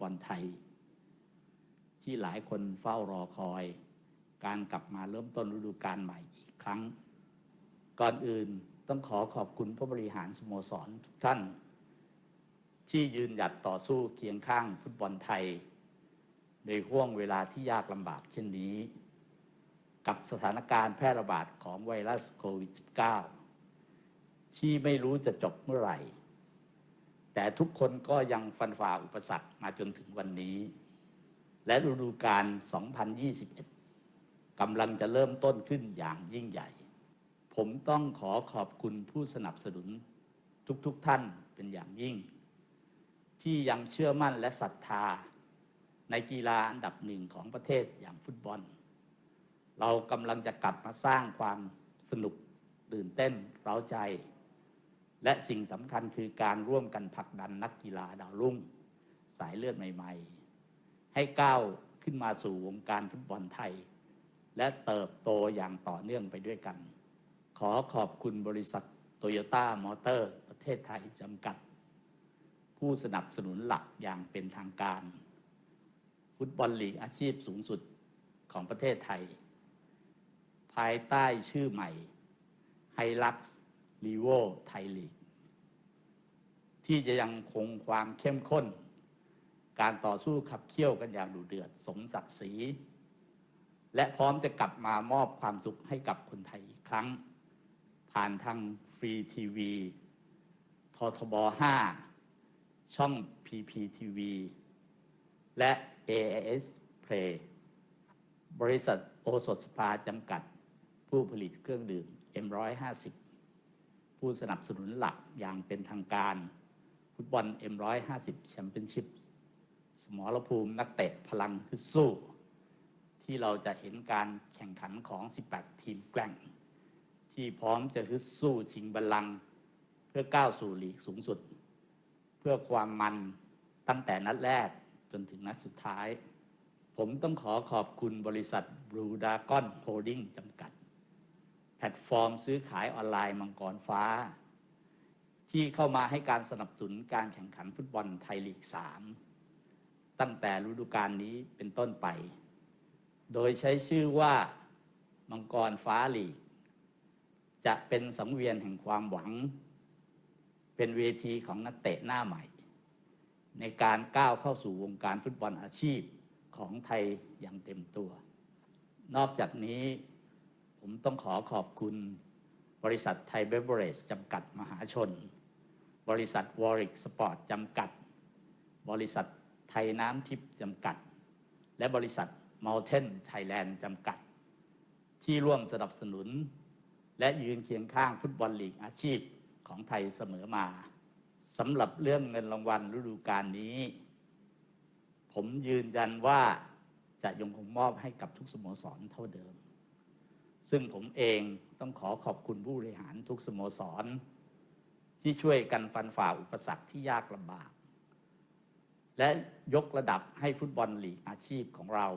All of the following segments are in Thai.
บอลไทย ที่หลายคนเฝ้ารอคอย การกลับมาเริ่มต้นฤดูกาลใหม่อีกครั้ง ก่อนอื่นต้องขอขอบคุณผู้บริหารสโมสรทุกท่าน ที่ยืนหยัดต่อสู้เคียงข้างฟุตบอลไทย ในห่วงเวลาที่ยากลำบากเช่นนี้ กับสถานการณ์แพร่ระบาดของไวรัสโควิด -19 ที่ไม่รู้จะจบเมื่อไหร่ แต่ทุกคนก็ยังฟันฝ่าอุปสรรคมาจนถึงวันนี้ และฤดูกาล 2021 กำลังจะเริ่มต้นขึ้นอย่างยิ่งใหญ่ ผมต้องขอขอบคุณผู้สนับสนุนทุกๆทท่านเป็นอย่างยิ่ง ที่ยังเชื่อมั่นและศรัทธา ในกีฬาอันดับหนึ่งของประเทศอย่างฟุตบอล เรากำลังจะกลับมาสร้างความสนุกตื่นเต้นเร้าใจ และสิ่งสำคัญคือการร่วมกันผลักดันนักกีฬาดาวรุ่ง สายเลือดใหม่ ๆ ให้ก้าวขึ้นมาสู่วงการฟุตบอลไทย และเติบโตอย่างต่อเนื่องไปด้วยกัน ขอขอบคุณบริษัทโตโยต้ามอเตอร์ประเทศไทยจำกัด ผู้สนับสนุนหลักอย่างเป็นทางการ ฟุตบอลลีกอาชีพสูงสุดของประเทศไทย ภายใต้ชื่อใหม่ไฮลักซ์ ลีโวไทยลีก ที่จะยังคงความเข้มข้น การต่อสู้ขับเคี่ยวกันอย่างดุเดือด สมศักดิ์ศรี และพร้อมจะกลับมามอบความสุขให้กับคนไทยอีกครั้ง ผ่านทางฟรีทีวีททบ 5 ช่อง PPTV และ AIS Play บริษัทโอสถสภาจำกัดผู้ผลิตเครื่องดื่ม M150 ผู้สนับสนุนหลักอย่างเป็นทางการ ฟุตบอล M150 แชมเปี้ยนชิพสมรภูมินักเตะพลังฮึดสู้ ที่เราจะเห็นการแข่งขันของ 18 ทีมแกร่ง ที่พร้อมจะฮึดสู้ชิงบัลลังก์เพื่อก้าวสู่ลีกสูงสุด เพื่อความมันตั้งแต่นัดแรกจนถึงนัดสุดท้าย ผมต้องขอขอบคุณบริษัท Blue Dragon Holding จำกัด แพลตฟอร์มซื้อขายออนไลน์มังกรฟ้า ที่เข้ามาให้การสนับสนุนการแข่งขันฟุตบอลไทยลีก 3 ตั้งแต่ฤดูกาลนี้เป็นต้นไป โดยใช้ชื่อว่ามังกรฟ้าลีก จะเป็นสังเวียนแห่งความหวัง เป็นเวทีของนักเตะหน้าใหม่ ในการก้าวเข้าสู่วงการฟุตบอลอาชีพของไทยอย่างเต็มตัว นอกจากนี้ ผมต้องขอขอบคุณบริษัทไทยเบเวอเรจจำกัดมหาชน บริษัทวอริกสปอร์ตจำกัด บริษัทไทยน้ำทิพย์จำกัด และบริษัท Mountain Thailand จำกัด ที่ร่วมสนับสนุน และยืนเคียงข้างฟุตบอลลีกอาชีพของไทยเสมอมาสำหรับเรื่องเงินรางวัลฤดูกาลนี้ ผมยืนยันว่าจะยังคงมอบให้กับทุกสโมสรเท่าเดิม ซึ่งผมเองต้องขอขอบคุณผู้บริหารทุกสโมสร ที่ช่วยกันฟันฝ่าอุปสรรคที่ยากลำบาก และยกระดับให้ฟุตบอลลีกอาชีพของเรา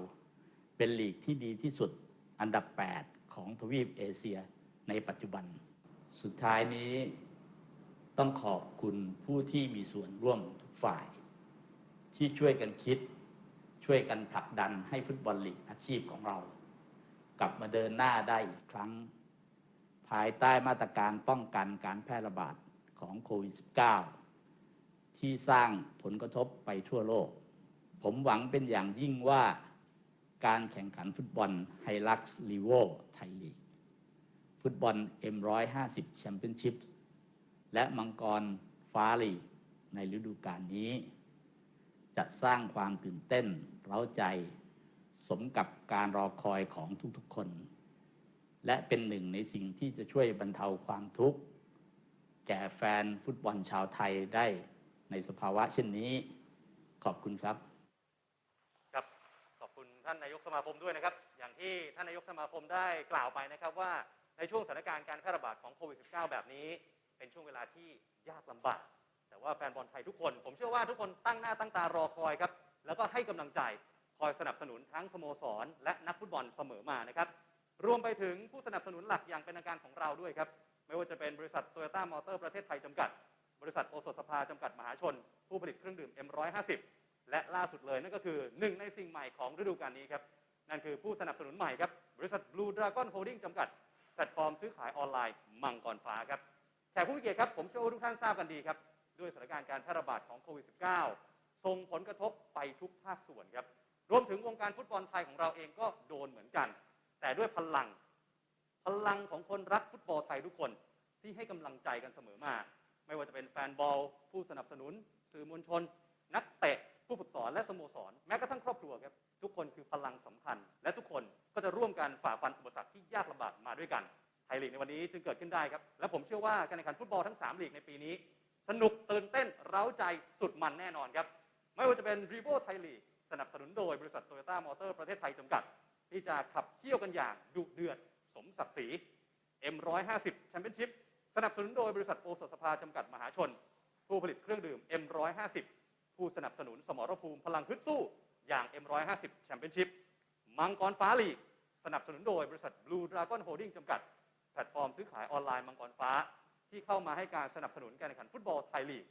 เป็นลีกที่ดีที่สุดอันดับ 8 ของทวีปเอเชียในปัจจุบัน สุดท้ายนี้ต้องขอบคุณผู้ที่มีส่วนร่วมทุกฝ่าย ที่ช่วยกันคิด ช่วยกันผลักดันให้ฟุตบอลลีกอาชีพของเรา กลับมาเดินหน้าได้อีกครั้ง ภายใต้มาตรการป้องกันการแพร่ระบาดของโควิด -19 ที่สร้างผลกระทบไปทั่วโลก ผมหวังเป็นอย่างยิ่งว่าการแข่งขันฟุตบอลไฮลักซ์ลีโวไทยลีก ฟุตบอล M150 แชมเปี้ยนชิพและมังกรฟ้าลีกในฤดูกาลนี้ จะสร้างความตื่นเต้นเร้าใจ สมกับการรอคอยของทุกๆคน และเป็นหนึ่งในสิ่งที่จะช่วยบรรเทาความทุกข์ แก่แฟนฟุตบอลชาวไทยได้ในสภาวะเช่นนี้ ขอบคุณครับ ครับขอบคุณท่านนายกสมาคมด้วยนะครับ อย่างที่ท่านนายกสมาคมได้กล่าวไปนะครับว่าในช่วงสถานการณ์การแพร่ระบาดของโควิด -19 แบบนี้ เป็นช่วงเวลาที่ยากลำบาก แต่ว่าแฟนบอลไทยทุกคน ผมเชื่อว่าทุกคนตั้งหน้าตั้งตารอคอยครับ แล้วก็ให้กำลังใจ คอยสนับสนุนทั้งสโมสร และนักฟุตบอลเสมอมานะครับ รวมไปถึงผู้สนับสนุนหลักอย่างเป็นทางการของเราด้วยครับ ไม่ว่าจะเป็นบริษัทโตโยต้ามอเตอร์ประเทศไทยจำกัด บริษัทโอสถสภาจำกัดมหาชน ผู้ผลิตเครื่องดื่ม M150 และล่าสุดเลยนั่นก็คือหนึ่งในสิ่งใหม่ของฤดูกาลนี้ครับ นั่นคือผู้สนับสนุนใหม่ครับ บริษัท Blue Dragon Holding จำกัดแพลตฟอร์มซื้อขายออนไลน์มังกรฟ้าครับแขกผู้มีเกียรติครับผมเชื่อว่าทุกท่านทราบกันดีครับด้วยสถานการณ์การแพร่ระบาดของโควิด -19 ส่งผลกระทบไปทุกภาคส่วนครับ รวมถึงวงการฟุตบอลไทยของเราเองก็โดนเหมือนกัน แต่ด้วยพลัง พลังของคนรักฟุตบอลไทยทุกคนที่ให้กำลังใจกันเสมอมา ไม่ว่าจะเป็นแฟนบอล ผู้สนับสนุน สื่อมวลชน นักเตะ ผู้ฝึกสอนและสโมสร แม้กระทั่งครอบครัวครับ ทุกคนคือพลังสำคัญ และทุกคนก็จะร่วมกันฝ่าฟันอุปสรรคที่ยากลำบากมาด้วยกันไทยลีกในวันนี้จึงเกิดขึ้นได้ครับ และผมเชื่อว่าการแข่งขันฟุตบอลทั้ง 3 ลีกในปีนี้ สนุกตื่นเต้นเร้าใจสุดมันแน่นอนครับ ไม่ว่าจะเป็นรีโ o ไทยลีก สนับสนุนโดยบริษัทโตโยต้ามอเตอร์ประเทศไทยจำกัด ที่จะขับเคี่ยวกันอย่างดุเดือดสมศักดิ์ศรี M150 แชมเปี้ยนชิพสนับสนุนโดยบริษัทโอสถสภาจำกัดมหาชน ผู้ผลิตเครื่องดื่ม M150 ผู้สนับสนุนสมรภูมิพลังฮึดสู้อย่าง M150 แชมเปี้ยนชิพมังกรฟ้าลีก สนับสนุนโดยบริษัท Blue Dragon Holding จำกัด แพลตฟอร์มซื้อขายออนไลน์มังกรฟ้า ที่เข้ามาให้การสนับสนุนการแข่งขันฟุตบอลไทยลีก